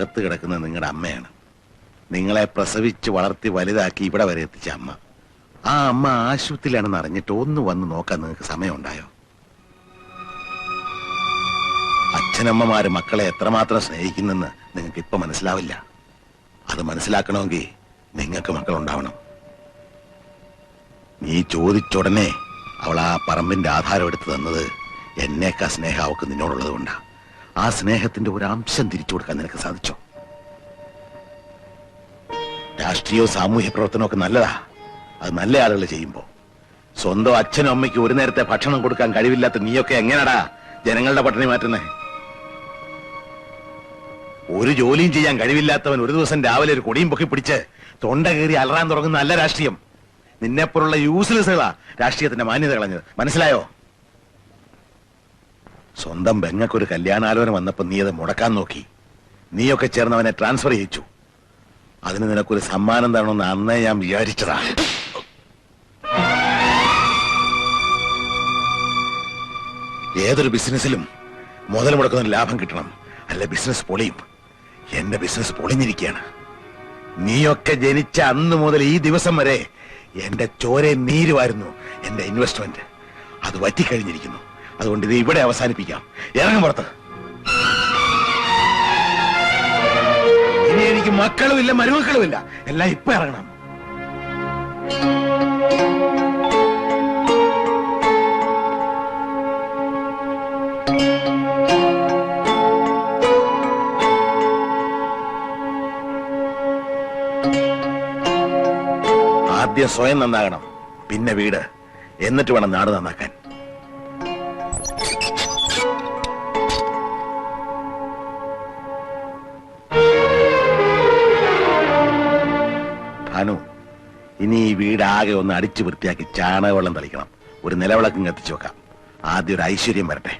അകത്ത് കിടക്കുന്നത് നിങ്ങളുടെ അമ്മയാണ്. നിങ്ങളെ പ്രസവിച്ച് വളർത്തി വലുതാക്കി ഇവിടെ വരെ എത്തിച്ച അമ്മ. ആ അമ്മ ആശുപത്രിയിലാണെന്ന് അറിഞ്ഞിട്ട് ഒന്ന് വന്ന് നോക്കാൻ നിങ്ങൾക്ക് സമയമുണ്ടായോ? അച്ഛനമ്മമാര് മക്കളെ എത്രമാത്രം സ്നേഹിക്കുന്നെന്ന് നിങ്ങൾക്ക് ഇപ്പൊ മനസ്സിലാവില്ല. അത് മനസ്സിലാക്കണമെങ്കിൽ നിങ്ങൾക്ക് മക്കളുണ്ടാവണം. നീ ചോദിച്ചുടനെ അവൾ ആ പറമ്പിന്റെ ആധാരം എടുത്തു തന്നത് എന്നേക്കാ സ്നേഹം അവൾക്ക് നിന്നോടുള്ളത് കൊണ്ടാ. ആ സ്നേഹത്തിന്റെ ഒരു അംശം തിരിച്ചു കൊടുക്കാൻ നിനക്ക് സാധിച്ചോ? രാഷ്ട്രീയവും സാമൂഹ്യ പ്രവർത്തനവും ഒക്കെ നല്ലതാ. അത് നല്ല ആളുകൾ ചെയ്യുമ്പോ. സ്വന്തം അച്ഛനും അമ്മയ്ക്ക് ഒരു നേരത്തെ ഭക്ഷണം കൊടുക്കാൻ കഴിവില്ലാത്ത നീയൊക്കെ എങ്ങനെടാ ജനങ്ങളുടെ പട്ടിണി മാറ്റുന്നേ? ഒരു ജോലിയും ചെയ്യാൻ കഴിവില്ലാത്തവൻ ഒരു ദിവസം രാവിലെ ഒരു കൊടിയും പൊക്കി പിടിച്ച് തൊണ്ട കയറി അലറാൻ തുടങ്ങുന്ന നല്ല രാഷ്ട്രീയം. നിന്നെപ്പോലുള്ള യൂസ്ലെസ്സുകളാ രാഷ്ട്രീയത്തിന്റെ മാന്യത കളഞ്ഞത് മനസ്സിലായോ? സ്വന്തം ബെങ്ങക്കൊരു കല്യാണാലോചന വന്നപ്പോൾ നീ അത് മുടക്കാൻ നോക്കി. നീയൊക്കെ ചേർന്ന് അവനെ ട്രാൻസ്ഫർ ചെയ്യിച്ചു. അതിന് നിനക്കൊരു സമ്മാനം തരണമെന്ന് അന്നേ ഞാൻ വിചാരിച്ചതാ. ഏതൊരു ബിസിനസ്സിലും മുതൽ മുടക്കുന്ന ലാഭം കിട്ടണം. അല്ല ബിസിനസ് പൊളിയും. എന്റെ ബിസിനസ് പൊളിഞ്ഞിരിക്കുകയാണ്. നീയൊക്കെ ജനിച്ച അന്ന് മുതൽ ഈ ദിവസം വരെ എന്റെ ചോരെ നീരുമായിരുന്നു എന്റെ ഇൻവെസ്റ്റ്മെന്റ് അത് വറ്റിക്കഴിഞ്ഞിരിക്കുന്നു. അതുകൊണ്ട് ഇത് ഇവിടെ അവസാനിപ്പിക്കാം. ഇറങ്ങും പുറത്ത്. ഇനി എനിക്ക് മക്കളുമില്ല മരുമക്കളുമില്ല എല്ലാം ഇപ്പൊ ഇറങ്ങണം. ആദ്യം സ്വയം നന്നാകണം. പിന്നെ വീട്. എന്നിട്ട് വേണം നാട് നന്നാക്കാൻ. ഇനി ഈ വീടാകെ ഒന്ന് അടിച്ചു വൃത്തിയാക്കി ചാണകവെള്ളം തളിക്കണം. ഒരു നിലവിളക്കും കത്തിച്ചു വെക്കാം. ആദ്യം ഒരു ഐശ്വര്യം വരട്ടെ.